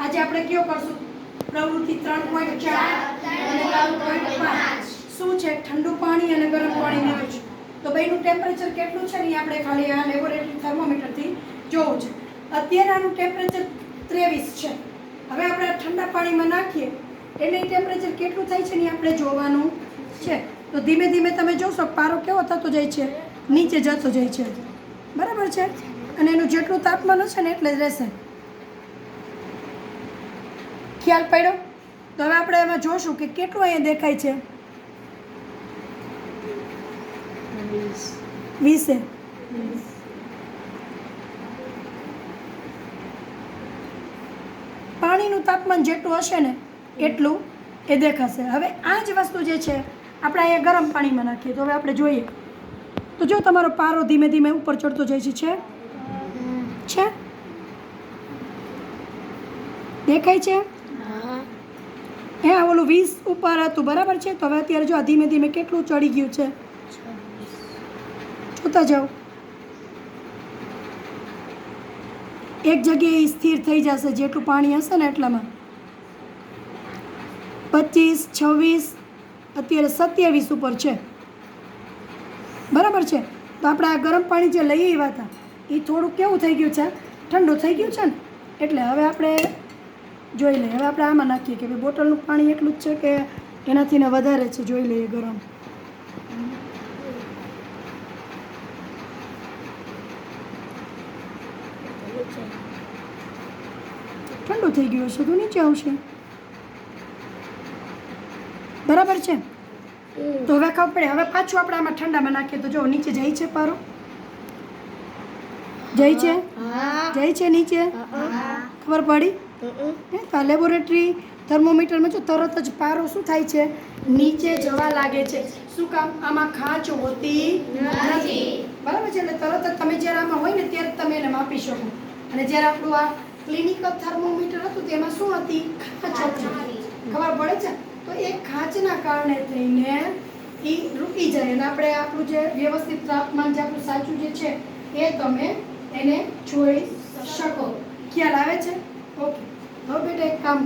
આજે આપણે કયો કરશું? પ્રવૃત્તિ ત્રણ પોઈન્ટ ચાર અને ત્રણ પોઈન્ટ પાંચ. શું છે? ઠંડુ પાણી અને ગરમ પાણી લીધું છે તો બેયનું ટેમ્પરેચર કેટલું છે? ને આપણે ખાલી આ લેબોરેટરી થર્મોમીટરથી જોવું છે. અત્યારે આનું ટેમ્પરેચર ત્રેવીસ છે. હવે આપણે ઠંડા પાણીમાં નાખીએ. એટલે ટેમ્પરેચર કેટલું થાય છે ને આપણે જોવાનું છે. તો ધીમે ધીમે તમે જોશો, પારો કેવો થતો જાય છે? નીચે જતો જાય છે. બરાબર છે? અને એનું જેટલું તાપમાન હશે ને એટલે જ રહેશે. ખ્યાલ પડ્યો? તો હવે આપણે એમાં જોશું કે કેટલું અહીંયા દેખાય છે. વીસે. પાણીનું તાપમાન જેટલું હશે ને એટલું એ દેખાશે. હવે આ જ વસ્તુ જે છે, આપણે અહીંયા ગરમ પાણીમાં નાખીએ. તો હવે આપણે જોઈએ. તો જો તમારો પારો ધીમે ધીમે ઉપર ચડતો જાય છે છે? દેખાય છે? હે ઓલું વીસ ઉપર હતું, બરાબર છે? તો હવે અત્યારે જો ધીમે ધીમે કેટલું ચડી ગયું છે? જોતા જાઓ. એક જગ્યાએ સ્થિર થઈ જશે, જેટલું પાણી હશે ને એટલામાં. પચીસ, છવ્વીસ, અત્યારે સત્યાવીસ ઉપર છે. બરાબર છે? તો આપણે આ ગરમ પાણી જે લઈ આવ્યા હતા એ થોડું કેવું થઈ ગયું છે? ઠંડુ થઈ ગયું છે ને? એટલે હવે આપણે જોઈ લઈએ. હવે આપણે આમાં નાખીએ કે ભાઈ બોટલનું પાણી એટલું જ છે કે એનાથી ને વધારે છે જોઈ લઈએ ગરમ. ઠંડુ થઈ ગયું હશે તો નીચે આવશે. બરાબર છે? તો હવે ખબર પડે. હવે પાછું આપણે આમાં ઠંડામાં નાખીએ તો જો નીચે જાય છે પારો? જાય છે? જાય છે નીચે? ખબર પડી? તો લેબોરેટરી થર્મોમીટરમાં જો તરત જ પારો શું થાય છે? નીચે જવા લાગે છે. શું કામ? આમાં ખાંચ હોતી નથી. બરાબર છે? એટલે તરત જ તમે જ્યારે આમાં હોય ને ત્યારે તમે એને માપી શકો. અને જ્યારે આપણું આ ક્લિનિકલ થર્મોમીટર હતું તેમાં શું હતી? ખાંચ હતી. ખબર પડે છે? તો એ ખાંચના કારણે થઈને એ રૂકી જાય. અને આપણે આપણું જે વ્યવસ્થિત તાપમાન જે આપણું સાચું જે છે એ તમે એને જોઈ શકો. ખ્યાલ આવે છે? ઓકે. હવે બેટા એક કામ કરો.